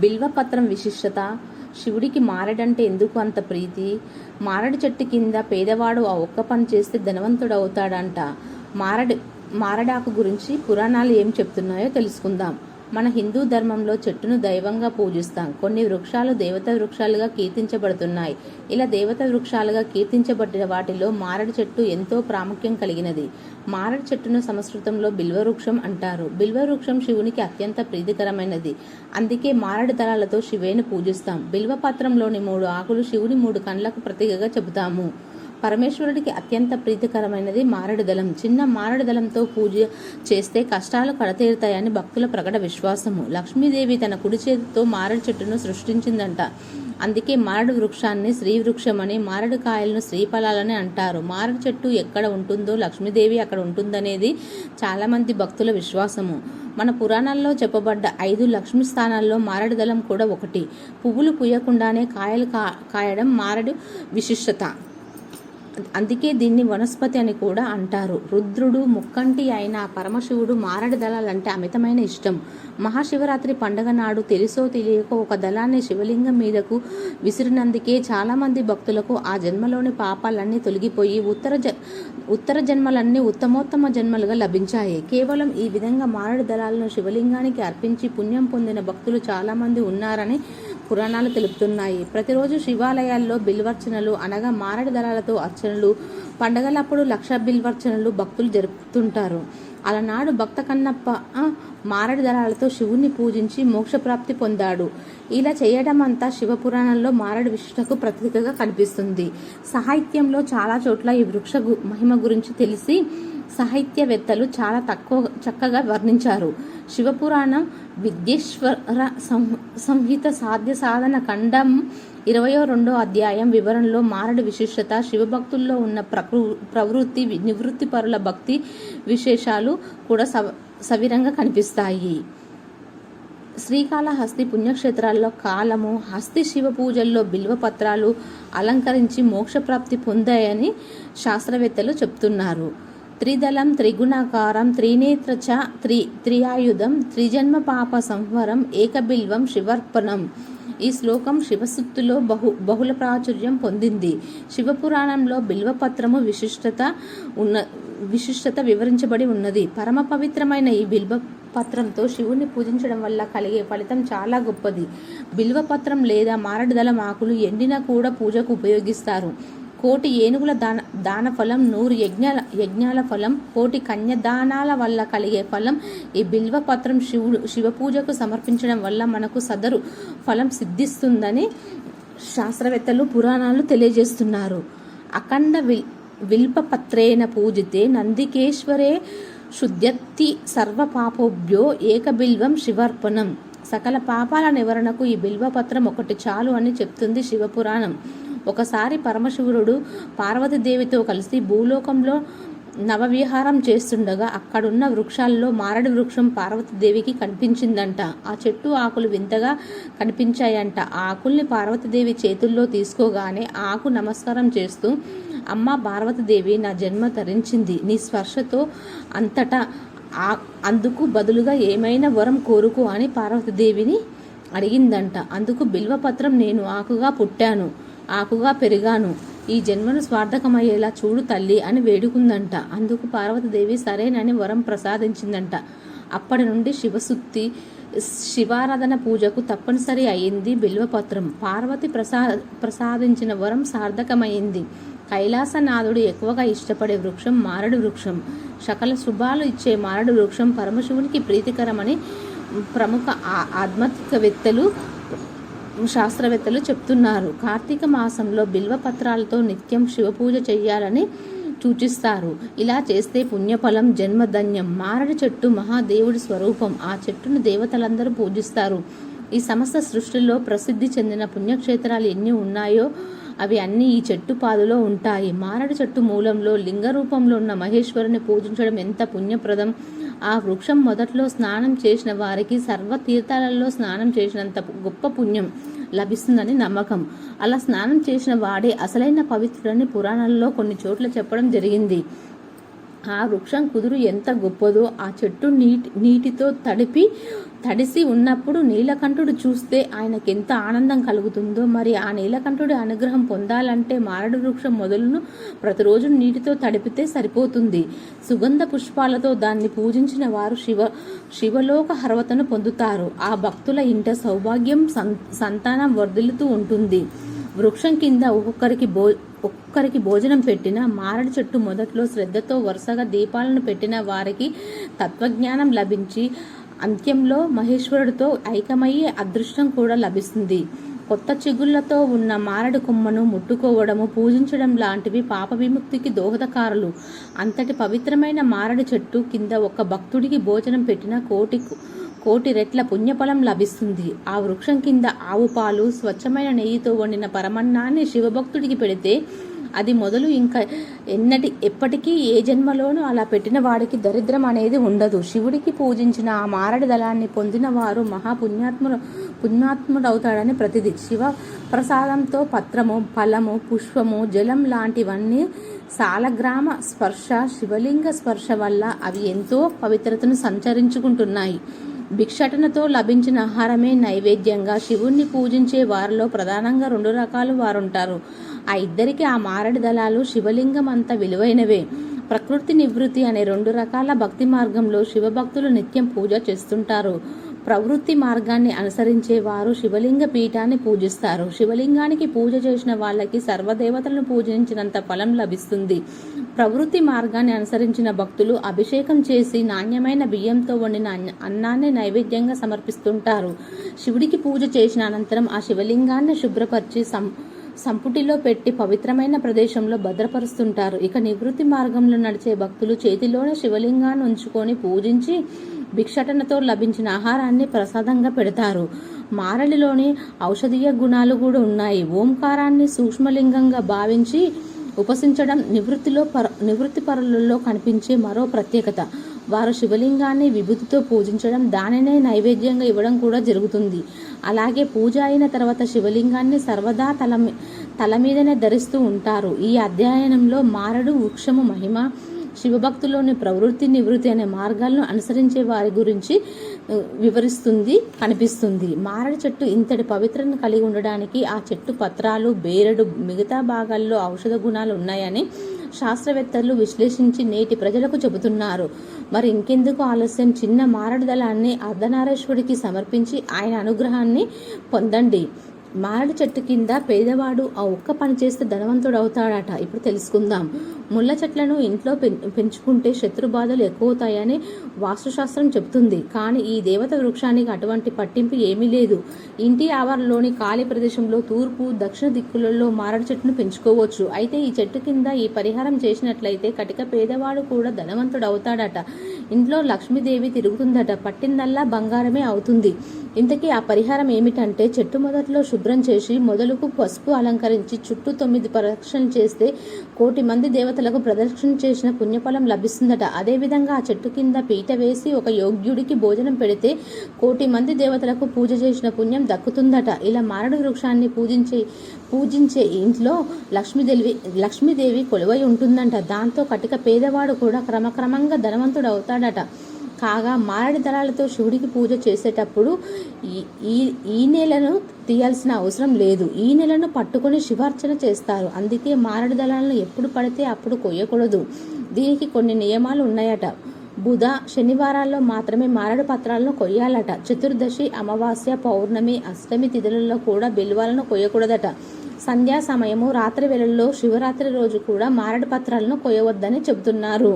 బిల్వపత్రం విశిష్టత. శివుడికి మారడంటే ఎందుకు అంత ప్రీతి? మారడు చెట్టు కింద పేదవాడు ఆ ఒక్క పని చేస్తే ధనవంతుడు అవుతాడంట మారడి మారడాకు గురించి పురాణాలు ఏం చెప్తున్నాయో తెలుసుకుందాం. మన హిందూ ధర్మంలో చెట్టును దైవంగా పూజిస్తాం. కొన్ని వృక్షాలు దేవత వృక్షాలుగా కీర్తించబడుతున్నాయి. ఇలా దేవత వృక్షాలుగా కీర్తించబడిన వాటిలో మారడి చెట్టు ఎంతో ప్రాముఖ్యం కలిగినది. మారడి చెట్టును సంస్కృతంలో బిల్వవృక్షం అంటారు. బిల్వవృక్షం శివునికి అత్యంత ప్రీతికరమైనది. అందుకే మారడి దళాలతో శివేని పూజిస్తాం. బిల్వపత్రంలోని మూడు ఆకులు శివుని మూడు కండ్లకు ప్రతీకగా చెబుతాము. పరమేశ్వరుడికి అత్యంత ప్రీతికరమైనది మారడుదలం. చిన్న మారడుదలంతో పూజ చేస్తే కష్టాలు కడతీరుతాయని భక్తుల ప్రకట విశ్వాసము. లక్ష్మీదేవి తన కుడి చేతితో మారడి చెట్టును సృష్టించిందంట. అందుకే మారడు వృక్షాన్ని శ్రీ వృక్షమని మారడు కాయలను శ్రీఫలాలని అంటారు. మారడు చెట్టు ఎక్కడ ఉంటుందో లక్ష్మీదేవి అక్కడ ఉంటుందనేది చాలామంది భక్తుల విశ్వాసము. మన పురాణాల్లో చెప్పబడ్డ ఐదు లక్ష్మీ స్థానాల్లో మారడు దళం కూడా ఒకటి. పువ్వులు పూయకుండానే కాయలు కా కాయడం మారడు విశిష్టత. అందుకే దీన్ని వనస్పతి అని కూడా అంటారు. రుద్రుడు ముక్కంటి అయిన పరమశివుడు మారడి దళాలంటే అమితమైన ఇష్టం. మహాశివరాత్రి పండగ నాడు తెలుసో తెలియక ఒక దళాన్ని శివలింగం మీదకు విసిరినందుకే చాలామంది భక్తులకు ఆ జన్మలోని పాపాలన్నీ తొలగిపోయి ఉత్తర జ ఉత్తర జన్మలన్నీ ఉత్తమోత్తమ జన్మలుగా లభించాయి. కేవలం ఈ విధంగా మారడి దళాలను శివలింగానికి అర్పించి పుణ్యం పొందిన భక్తులు చాలామంది ఉన్నారని పురాణాలు తెలుపుతున్నాయి. ప్రతిరోజు శివాలయాల్లో బిల్వర్చనలు అనగా మారడి దళాలతో అర్చనలు పండగలప్పుడు లక్ష బిల్వర్చనలు భక్తులు జరుపుతుంటారు. అలనాడు భక్త కన్నప్ప మారడి దళాలతో శివుణ్ణి పూజించి మోక్షప్రాప్తి పొందాడు. ఇలా చేయడం అంతా శివపురాణంలో మారడి విశిష్టకు ప్రతీకగా కనిపిస్తుంది. సాహిత్యంలో చాలా చోట్ల ఈ వృక్ష గు- మహిమ గురించి తెలిసి సాహిత్యవేత్తలు చాలా తక్కువ చక్కగా వర్ణించారు. శివపురాణం విద్యేశ్వర సం- సంహిత సాధ్య సాధన ఖండం ఇరవయో రెండో అధ్యాయం వివరణలో మారడి విశిష్టత శివభక్తుల్లో ఉన్న ప్రకృ ప్రవృత్తి నివృత్తి పరుల భక్తి విశేషాలు కూడా సవ సవిరంగా కనిపిస్తాయి. శ్రీకాళహస్తి పుణ్యక్షేత్రాల్లో కాలము హస్తి శివ పూజల్లో బిల్వపత్రాలు అలంకరించి మోక్షప్రాప్తి పొందాయని శాస్త్రవేత్తలు చెప్తున్నారు. త్రిదళం త్రిగుణాకారం త్రినేత్ర చ త్రి త్రియాయుధం త్రిజన్మ పాప సంవరం ఏకబిల్వం శివర్పణం. ఈ శ్లోకం శివసుత్తులో బహు బహుళ ప్రాచుర్యం పొందింది. శివపురాణంలో బిల్వపత్రము విశిష్టత ఉన్న విశిష్టత వివరించబడి ఉన్నది. పరమ పవిత్రమైన ఈ బిల్వ పత్రంతో శివుణ్ణి పూజించడం వల్ల కలిగే ఫలితం చాలా గొప్పది. బిల్వపత్రం లేదా మారడుదల ఆకులు ఎండిన కూడా పూజకు ఉపయోగిస్తారు. కోటి ఏనుగుల దాన దాన ఫలం నూరు యజ్ఞాల యజ్ఞాల ఫలం కోటి కన్యదానాల వల్ల కలిగే ఫలం ఈ బిల్వపత్రం శివుడు శివ పూజకు సమర్పించడం వల్ల మనకు సదరు ఫలం సిద్ధిస్తుందని శాస్త్రవేత్తలు పురాణాలు తెలియజేస్తున్నారు. అఖండ విల్ విల్పపత్రేణ పూజితే నందికేశ్వరే శుద్ధ్యత్తి సర్వ పాపోభ్యో ఏకబిల్వం శివర్పణం. సకల పాపాల నివారణకు ఈ బిల్వపత్రం ఒకటి చాలు అని చెప్తుంది శివపురాణం. ఒకసారి పరమశివుడు పార్వతీదేవితో కలిసి భూలోకంలో నవవిహారం చేస్తుండగా అక్కడున్న వృక్షాల్లో మారడి వృక్షం పార్వతీదేవికి కనిపించిందంట. ఆ చెట్టు ఆకులు వింతగా కనిపించాయంట. ఆ ఆకుల్ని పార్వతీదేవి చేతుల్లో తీసుకోగానే ఆకు నమస్కారం చేస్తూ అమ్మ పార్వతీదేవి నా జన్మ తరించింది. నీ స్పర్శతో అంతటా ఆ అందుకు బదులుగా ఏమైనా వరం కోరుకో అని పార్వతీదేవిని అడిగిందంట. అందుకు బిల్వపత్రం నేను ఆకుగా పుట్టాను. ఆకుగా పెరిగాను. ఈ జన్మను స్వార్థకమయ్యేలా చూడు తల్లి అని వేడుకుందంట. అందుకు పార్వతీదేవి సరేనని వరం ప్రసాదించిందంట. అప్పటి నుండి శివసుత్తి శివారాధన పూజకు తప్పనిసరి అయింది బిల్వపత్రం. పార్వతి ప్రసా ప్రసాదించిన వరం సార్థకమైంది. కైలాసనాథుడు ఎక్కువగా ఇష్టపడే వృక్షం మారడు వృక్షం. సకల శుభాలు ఇచ్చే మారడు వృక్షం పరమశివునికి ప్రీతికరమని ప్రముఖ ఆధ్యాత్మికవేత్తలు శాస్త్రవేత్తలు చెప్తున్నారు. కార్తీక మాసంలో బిల్వపత్రాలతో నిత్యం శివపూజ చేయాలని సూచిస్తారు. ఇలా చేస్తే పుణ్యఫలం జన్మధన్యం మారడి చెట్టు మహాదేవుడి స్వరూపం ఆ చెట్టును దేవతలందరూ పూజిస్తారు. ఈ సమస్త సృష్టిలో ప్రసిద్ధి చెందిన పుణ్యక్షేత్రాలు ఎన్ని ఉన్నాయో అవి అన్నీ ఈ చెట్టు పాదులో ఉంటాయి. మారడి చెట్టు మూలంలో లింగ రూపంలో ఉన్న మహేశ్వరుని పూజించడం ఎంత పుణ్యప్రదం. ఆ వృక్షం మొదట్లో స్నానం చేసిన వారికి సర్వ తీర్థాలలో స్నానం చేసినంత గొప్ప పుణ్యం లభిస్తుందని నమ్మకం. అలా స్నానం చేసిన వాడే అసలైన పవిత్రుడని పురాణాల్లో కొన్ని చోట్ల చెప్పడం జరిగింది. ఆ వృక్షం కుదురు ఎంత గొప్పదో ఆ చెట్టు నీటి నీటితో తడిపి తడిసి ఉన్నప్పుడు నీలకంఠుడు చూస్తే ఆయనకెంత ఆనందం కలుగుతుందో. మరి ఆ నీలకంఠుడి అనుగ్రహం పొందాలంటే మారడు వృక్షం మొదలును ప్రతిరోజు నీటితో తడిపితే సరిపోతుంది. సుగంధ పుష్పాలతో దాన్ని పూజించిన వారు శివ శివలోక హర్వతను పొందుతారు. ఆ భక్తుల ఇంట సౌభాగ్యం సంతానం వర్ధిల్లుతూ ఉంటుంది. వృక్షం కింద ఒక్కొక్కరికి భో ఒక్కరికి భోజనం పెట్టిన మారడి చెట్టు మొదట్లో శ్రద్ధతో వరుసగా దీపాలను పెట్టిన వారికి తత్వజ్ఞానం లభించి అంత్యంలో మహేశ్వరుడితో ఐకమయ్యే అదృష్టం కూడా లభిస్తుంది. కొత్త చిగుళ్ళతో ఉన్న మారడి కొమ్మను ముట్టుకోవడము పూజించడం లాంటివి పాప విముక్తికి దోహదకారులు. అంతటి పవిత్రమైన మారడి చెట్టు కింద ఒక భక్తుడికి భోజనం పెట్టిన కోటి కోటి రెట్ల పుణ్యఫలం లభిస్తుంది. ఆ వృక్షం కింద ఆవు పాలు స్వచ్ఛమైన నెయ్యితో వండిన పరమన్నాన్ని శివభక్తుడికి పెడితే అది మొదలు ఇంకా ఎన్నటి ఎప్పటికీ ఏ జన్మలోనూ అలా పెట్టిన వాడికి దరిద్రం అనేది ఉండదు. శివుడికి పూజించిన ఆ మారడి దళాన్ని పొందిన వారు మహాపుణ్యాత్ముడు పుణ్యాత్ముడవుతాడని ప్రతిది. శివ ప్రసాదంతో పత్రము ఫలము పుష్పము జలం లాంటివన్నీ సాలగ్రామ స్పర్శ శివలింగ స్పర్శ వల్ల అవి ఎంతో పవిత్రతను సంచరించుకుంటున్నాయి. భిక్షటనతో లభించిన ఆహారమే నైవేద్యంగా శివుణ్ణి పూజించే వారిలో ప్రధానంగా రెండు రకాలు వారుంటారు. ఆ ఇద్దరికి ఆ మారడి దళాలు శివలింగం అంత విలువైనవే. ప్రకృతి నివృత్తి అనే రెండు రకాల భక్తి మార్గంలో శివభక్తులు నిత్యం పూజ చేస్తుంటారు. ప్రవృత్తి మార్గాన్ని అనుసరించే వారు శివలింగ పీఠాన్ని పూజిస్తారు. శివలింగానికి పూజ చేసిన వాళ్ళకి సర్వదేవతలను పూజించినంత ఫలం లభిస్తుంది. ప్రవృత్తి మార్గాన్ని అనుసరించిన భక్తులు అభిషేకం చేసి నాణ్యమైన బియ్యంతో వండిన అన్నాన్ని నైవేద్యంగా సమర్పిస్తుంటారు. శివుడికి పూజ చేసిన అనంతరం ఆ శివలింగాన్ని శుభ్రపరిచి సం సంపుటిలో పెట్టి పవిత్రమైన ప్రదేశంలో భద్రపరుస్తుంటారు. ఇక నివృత్తి మార్గంలో నడిచే భక్తులు చేతిలోనే శివలింగాన్ని ఉంచుకొని పూజించి భిక్షటనతో లభించిన ఆహారాన్ని ప్రసాదంగా పెడతారు. మారలిలోని ఔషధీయ గుణాలు కూడా ఉన్నాయి. ఓంకారాన్ని సూక్ష్మలింగంగా భావించి ఉపసించడం నివృత్తిలో పర నివృత్తి పరులలో కనిపించే మరో ప్రత్యేకత. వారు శివలింగాన్ని విభూతితో పూజించడం దానినే నైవేద్యంగా ఇవ్వడం కూడా జరుగుతుంది. అలాగే పూజ అయిన తర్వాత శివలింగాన్ని సర్వదా తల తల మీదనే ధరిస్తూ ఉంటారు. ఈ అధ్యయనంలో మారడు వృక్షము మహిమ శివభక్తులోని ప్రవృత్తి నివృత్తి అనే మార్గాలను అనుసరించే వారి గురించి వివరిస్తుంది కనిపిస్తుంది. మారడి చెట్టు ఇంతటి పవిత్రను కలిగి ఉండడానికి ఆ చెట్టు పత్రాలు బేరడు మిగతా భాగాల్లో ఔషధ గుణాలు ఉన్నాయని శాస్త్రవేత్తలు విశ్లేషించి నేటి ప్రజలకు చెబుతున్నారు. మరి ఇంకెందుకు ఆలస్యం? చిన్న మారడు దళాన్ని అర్ధనారేశ్వరుడికి సమర్పించి ఆయన అనుగ్రహాన్ని పొందండి. మారడి చెట్టు కింద పేదవాడు ఆ ఒక్క పని చేస్తే ధనవంతుడు అవుతాడట. ఇప్పుడు తెలుసుకుందాం. ముళ్ళ చెట్లను ఇంట్లో పెం- పెంచుకుంటే శత్రు బాధలు ఎక్కువవుతాయని వాస్తుశాస్త్రం చెబుతుంది. కానీ ఈ దేవత వృక్షానికి అటువంటి పట్టింపు ఏమీ లేదు. ఇంటి ఆవరణలోని ఖాళీ ప్రదేశంలో తూర్పు దక్షిణ దిక్కులలో మారడి చెట్టును పెంచుకోవచ్చు. అయితే ఈ చెట్టు కింద ఈ పరిహారం చేసినట్లయితే కటిక పేదవాడు కూడా ధనవంతుడు అవుతాడట. ఇంట్లో లక్ష్మీదేవి తిరుగుతుందట. పట్టిందల్లా బంగారమే అవుతుంది. ఇంతకీ ఆ పరిహారం ఏమిటంటే చెట్టు మొదట్లో శుభ్రం చేసి మొదలుకు పసుపు అలంకరించి చుట్టూ తొమ్మిది ప్రదక్షిణ చేస్తే కోటి మంది దేవతలకు ప్రదక్షిణ చేసిన పుణ్యఫలం లభిస్తుందట. అదేవిధంగా ఆ చెట్టు కింద పీట వేసి ఒక యోగ్యుడికి భోజనం పెడితే కోటి మంది దేవతలకు పూజ చేసిన పుణ్యం దక్కుతుందట. ఇలా మారడు వృక్షాన్ని పూజించే పూజించే ఇంట్లో లక్ష్మీదేవి లక్ష్మీదేవి కొలువై ఉంటుందంట. దాంతో కటిక పేదవాడు కూడా క్రమక్రమంగా ధనవంతుడు అవుతాడట కాగా మారడి దళాలతో శివుడికి పూజ చేసేటప్పుడు ఈ ఈ ఈ నెలను తీయాల్సిన అవసరం లేదు. ఈ నెలను పట్టుకొని శివార్చన చేస్తారు. అందుకే మారడి దళాలను ఎప్పుడు పడితే అప్పుడు కొయ్యకూడదు. దీనికి కొన్ని నియమాలు ఉన్నాయట. బుధ శనివారాల్లో మాత్రమే మారడు పత్రాలను కొయ్యాలట. చతుర్దశి అమావాస్య పౌర్ణమి అష్టమి తిథులలో కూడా బిల్వాలను కొయ్యకూడదట. సంధ్యా సమయము రాత్రి వేళల్లో శివరాత్రి రోజు కూడా మారడు పత్రాలను కొయ్యవద్దని చెబుతున్నారు.